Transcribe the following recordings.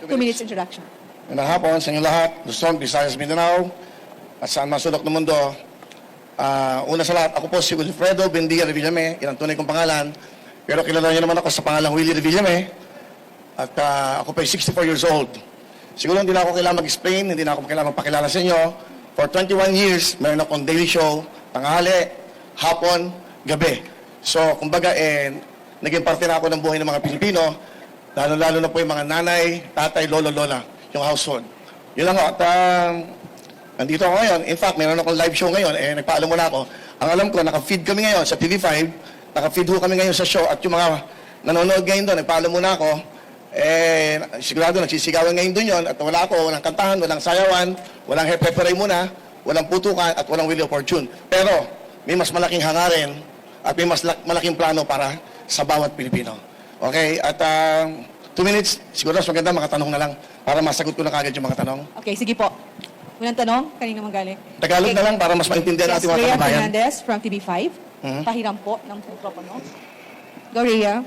Two minutes introduction. Magandang hapon sa inyo lahat, Luzon, Visayas, Mindanao, at saan masulok ng mundo. Ah, una sa lahat, ako po si Wilfredo Bendia Revillame, yan ang tunay kong pangalan. Pero kilala niyo naman ako sa pangalang Willie Revillame. At ah, ako po ay 64 years old. Siguro hindi na ako kailangan mag-explain, hindi na ako kailangan magpakilala sa inyo. For 21 years, meron akong daily show, tanghali, hapon, gabi. So, kumbaga, eh, naging parte na ako ng buhay ng mga Pilipino, lalo-lalo na po yung mga nanay, tatay, lolo, lola, yung household. Yun lang ako. At ah, nandito ako ngayon. In fact, meron akong live show ngayon. Eh, nagpaalam muna ako. Ang alam ko, naka-feed kami ngayon sa TV5. Naka-feed ho kami ngayon sa show. At yung mga nanonood ngayon doon, nagpaalam muna ako. Eh, sigurado nagsisigawan ngayon doon yon At wala ako, walang kantahan, walang sayawan, walang hepe muna, walang putukan, at walang Wheel of Fortune. Pero, may mas malaking hangarin at may mas lak- malaking plano para sa bawat Pilipino. Okay? At ah, two minutes, siguro mas maganda makatanong na lang para masagot ko na kagad yung mga tanong. Okay, sige po. Unang tanong, kanina magaling. Tagalog na lang para mas maintindihan Yes, natin mga Rhea kababayan. Fernandez from TV5. Mhm. Pahiram po ng mikropono. Go, Rhea.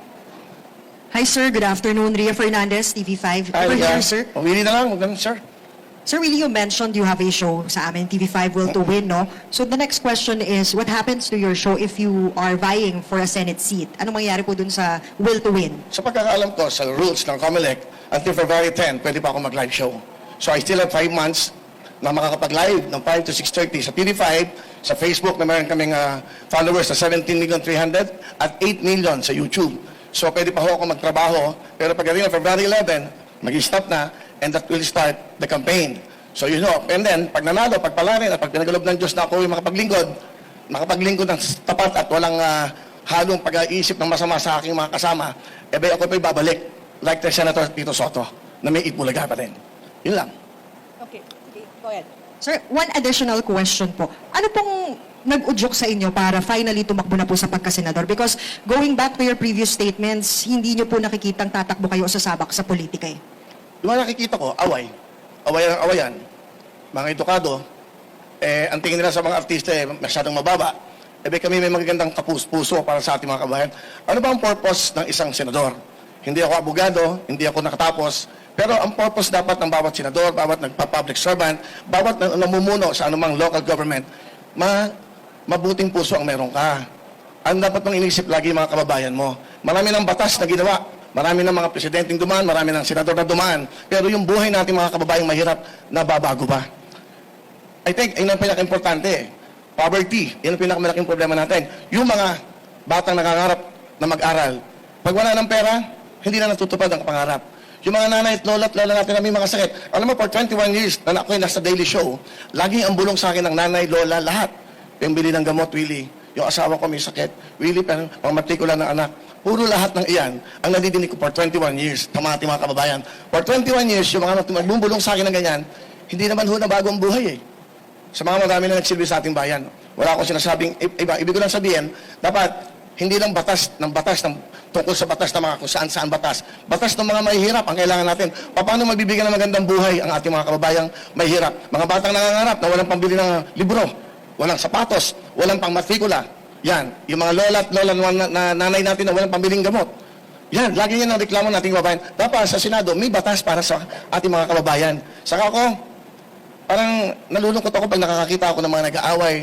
Hi, sir. Good afternoon. Ria Fernandez, TV5. Ay, Over yeah. here, sir. Pumili na lang, huwag ganun, sir. Sir, really, you mentioned you have a show sa amin, TV5 Will to Win, no? So the next question is, what happens to your show if you are vying for a Senate seat? Ano mangyayari po dun sa Will to Win? Sa pagkakaalam ko, sa rules ng COMELEC, until February 10, pwede pa ako mag-live show. So I still have 5 months na makakapag-live ng 5 to 6.30 sa TV5, sa Facebook na meron kaming ah, followers na 17,300,000 at 8 million sa YouTube. So pwede pa ako magtrabaho, pero pagdating ng February 11, mag-stop na, and that will start the campaign. So you know, and then, pag nanalo, pag palarin, at pag pinagalob ng Diyos na ako yung makapaglingkod, makapaglingkod ng tapat at walang ah, halong pag-iisip ng masama sa aking mga kasama, eh ba ako pa'y babalik, like the Senator Tito Soto, na may itbulaga pa rin. Yun lang. Okay, sige, go ahead. Sir, one additional question po. Ano pong nag-udyok sa inyo para finally tumakbo na po sa pagkasenador? Because going back to your previous statements, hindi nyo po nakikitang tatakbo kayo o sasabak sa politika eh. Yung mga nakikita ko, away. Away ang awayan. Mga edukado, eh, ang tingin nila sa mga artista eh, masyadong mababa. Ebe kami may magagandang kapus-puso para sa ating mga kabayan. Ano ba ang purpose ng isang senador? Hindi ako abogado, hindi ako nakatapos, pero ang purpose dapat ng bawat senador, bawat nagpa-public servant, bawat na- namumuno sa anumang local government, ma mabuting puso ang meron ka. Ang dapat mong inisip lagi mga kababayan mo. Marami ng batas na ginawa. Marami ng mga presidenteng dumaan, marami ng senador na dumaan. Pero yung buhay natin mga kababayang mahirap, nababago ba? I think, yun ang pinaka-importante. Poverty, yun ang pinakamalaking problema natin. Yung mga batang nangangarap na mag-aral, pag wala ng pera, hindi na natutupad ang pangarap. Yung mga nanay at lola at lola natin na may mga sakit. Alam mo, for 21 years na ako'y nasa daily show, laging ang bulong sa akin ng nanay, lola, lahat. Yung bili ng gamot, Willie. Yung asawa ko may sakit. Willie, pero pangmatrikula ng anak. Puro lahat ng iyan ang nadidinig ko for 21 years sa mga kababayan. For 21 years, yung mga magbubulong sa akin ng ganyan, hindi naman ho na bago ang buhay eh sa mga marami na nagsilbi sa ating bayan. Wala akong sinasabing iba. Ibig ko lang sabihin, dapat hindi lang batas ng batas ng tungkol sa batas ng mga kung saan saan batas. Batas ng mga mahihirap ang kailangan natin. Paano mabibigyan ng magandang buhay ang ating mga kababayang mahihirap? Mga batang nangangarap na walang pambili ng libro, walang sapatos, walang pangmatrikula. Yan, yung mga lola at lola na, na nanay natin na walang pambiling gamot. Yan, lagi yan ang reklamo ng ating kababayan. Dapat sa Senado, may batas para sa ating mga kababayan. Saka ako, parang nalulungkot ako pag nakakakita ako ng mga nag-aaway,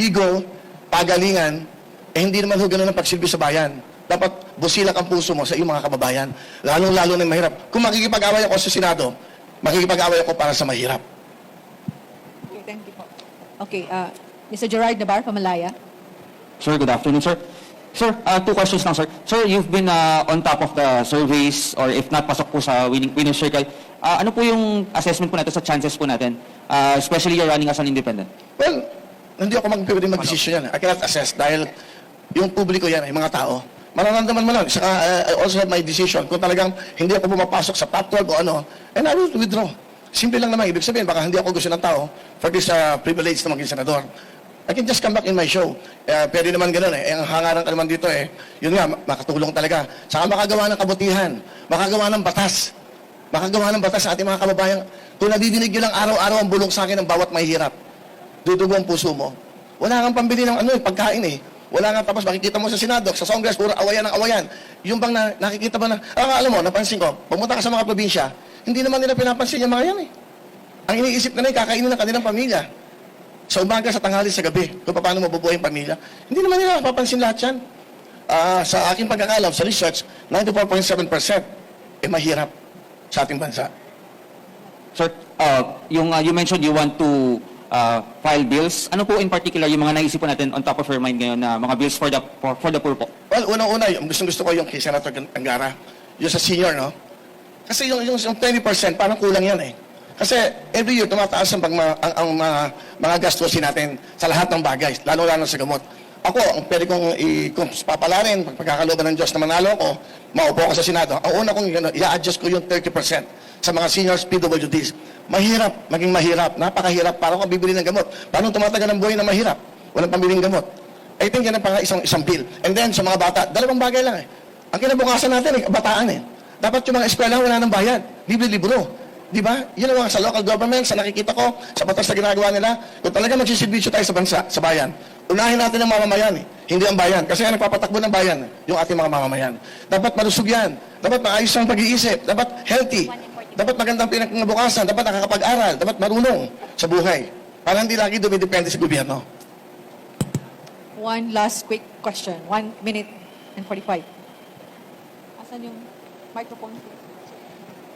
ego, pagalingan, eh hindi naman ho ganun ang pagsilbi sa bayan. Dapat busilak ang puso mo sa iyong mga kababayan, lalong-lalo na mahirap. Kung makikipag-away ako sa Senado, makikipag-away ako para sa mahirap. Okay, thank you po. Okay, uh, Mr. Gerard Nabar, Pamalaya. Sir, good afternoon, sir. Sir, uh, two questions lang, sir. Sir, you've been uh, on top of the surveys or if not, pasok po sa winning, winning circle. Uh, ano po yung assessment po natin sa chances po natin? Uh, especially you're running as an independent. Well, hindi ako magpipili mag-desisyon yan. I cannot assess dahil yung publiko yan ay mga tao. Mararamdaman mo lang. Saka uh, I also have my decision. Kung talagang hindi ako pumapasok sa top 12 o ano, and I will withdraw. Simple lang naman. Ibig sabihin, baka hindi ako gusto ng tao for this uh, privilege na maging senador. I can just come back in my show. Uh, pwede naman ganun eh. Eh, Ang hangaran ka naman dito eh. Yun nga, makatulong talaga. Saka makagawa ng kabutihan. Makagawa ng batas. Makagawa ng batas sa ating mga kababayan. Kung nadidinig nyo lang araw-araw ang bulong sa akin ng bawat mahihirap, dudugo ang puso mo. Wala kang pambili ng ano eh, pagkain eh. Wala nga tapos makikita mo sa Senado, sa Congress, puro awayan ng awayan. Yung bang na, nakikita mo na, ah, alam mo, napansin ko, pumunta ka sa mga probinsya, Hindi naman nila pinapansin yung mga yan eh. Ang iniisip nila, kakainin ng kanilang pamilya. Sa umaga, sa tanghali, sa gabi, kung paano mabubuhay ang pamilya. Hindi naman nila napapansin lahat yan. Ah, sa aking pagkakalam, sa research, 94.7% eh mahirap sa ating bansa. Sir, uh, yung uh, you mentioned you want to uh, file bills. Ano po in particular yung mga naisip po natin on top of your mind ngayon na mga bills for the for, for the poor po? Well, unang-una, yung gusto gusto ko yung kay Senator Angara, yung sa senior, no? Kasi yung, yung, yung 20%, parang kulang yan eh. Kasi every year, tumataas ang, pagma, ang, ang mga, mga gastusin natin sa lahat ng bagay, lalo-lalo sa gamot. Ako, ang pwede kong i- kung papalarin, pag pagkakalooban ng Diyos na manalo ko, maupo ko sa Senado, ang una kong i-adjust ko yung 30% sa mga seniors PWDs. Mahirap, maging mahirap, napakahirap. Parang kung bibili ng gamot. Paano tumatagal ang buhay na mahirap? Walang pambiling gamot. I think yan ang pang isang, isang bill. And then, sa mga bata, dalawang bagay lang eh. Ang kinabukasan natin, eh, bataan eh. Dapat yung mga eskwela wala ng bayad. Libre-libro. Di ba? Yun ang mga sa local government, sa nakikita ko, sa batas na ginagawa nila. Kung talaga magsisilbisyo tayo sa bansa, sa bayan, unahin natin ang mamamayan eh. Hindi ang bayan. Kasi ang nagpapatakbo ng bayan, yung ating mga mamamayan. Dapat malusog yan. Dapat maayos ang pag-iisip. Dapat healthy. Dapat magandang pinagbukasan. Dapat nakakapag-aral. Dapat marunong sa buhay. Para hindi lagi dumidepende sa gobyerno. One last quick question. One minute and 45. Asan yung microphone?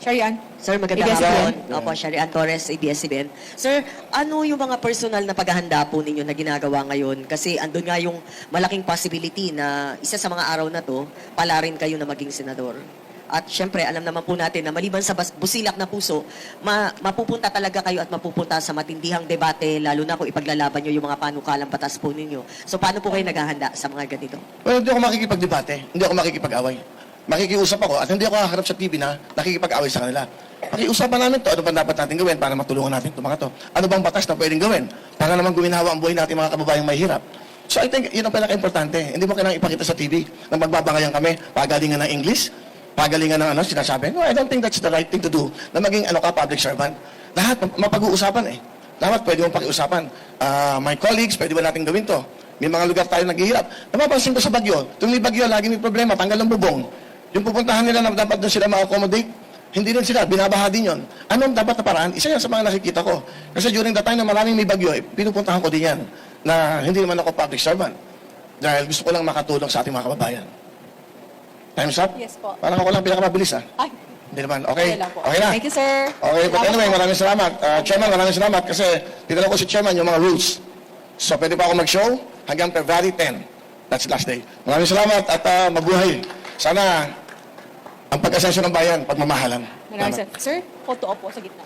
Sherry Ann? Sir, magandang hapon. Opo, Sharian Torres, ABS-CBN. Sir, ano yung mga personal na paghahanda po ninyo na ginagawa ngayon? Kasi andun nga yung malaking possibility na isa sa mga araw na to, pala rin kayo na maging senador. At syempre, alam naman po natin na maliban sa bas- busilak na puso, ma- mapupunta talaga kayo at mapupunta sa matindihang debate, lalo na kung ipaglalaban nyo yung mga panukalang batas po ninyo. So, paano po kayo naghahanda sa mga ganito? Well, hindi ako makikipagdebate. Hindi ako makikipag-away. Makikiusap ako at hindi ako haharap sa TV na nakikipag-away sa kanila. Pakiusapan namin to, ano ba dapat natin gawin para matulungan natin itong mga to? Ano bang batas na pwedeng gawin para naman guminhawa ang buhay natin mga kababayang mahirap? So I think yun ang pinaka-importante. Hindi mo kailangang ipakita sa TV na magbabangayan kami, pagalingan ng English, pagalingan ng ano, sinasabi. No, I don't think that's the right thing to do na maging ano ka, public servant. Lahat ma- mapag-uusapan eh. Dapat pwede mong pakiusapan. Ah, my colleagues, pwede ba natin gawin to? May mga lugar tayo naghihirap. Napapansin ko sa bagyo, tuwing may bagyo, lagi may problema, tanggal ang bubong. Yung pupuntahan nila na dapat doon sila ma-accommodate, hindi rin sila, binabaha din yun. Anong dapat na paraan? Isa yan sa mga nakikita ko. Kasi during the time na maraming may bagyo, eh, pinupuntahan ko din yan na hindi naman ako public servant. Dahil gusto ko lang makatulong sa ating mga kababayan. Time's up? Yes po. Parang ako lang pinakamabilis ah. Ay, Hindi naman. Okay? okay lang po. Okay na? Thank you, sir. Okay, but Salamat anyway, po. maraming salamat. Uh, Chairman, maraming salamat kasi tinanong ko si Chairman yung mga rules. So, pwede pa ako mag-show hanggang February 10. That's last day. Maraming salamat at ah, mabuhay. Sana ang pag-asensyo ng bayan, pagmamahalan. Maraming Salamat. sir. Sir, photo opo sa gitna.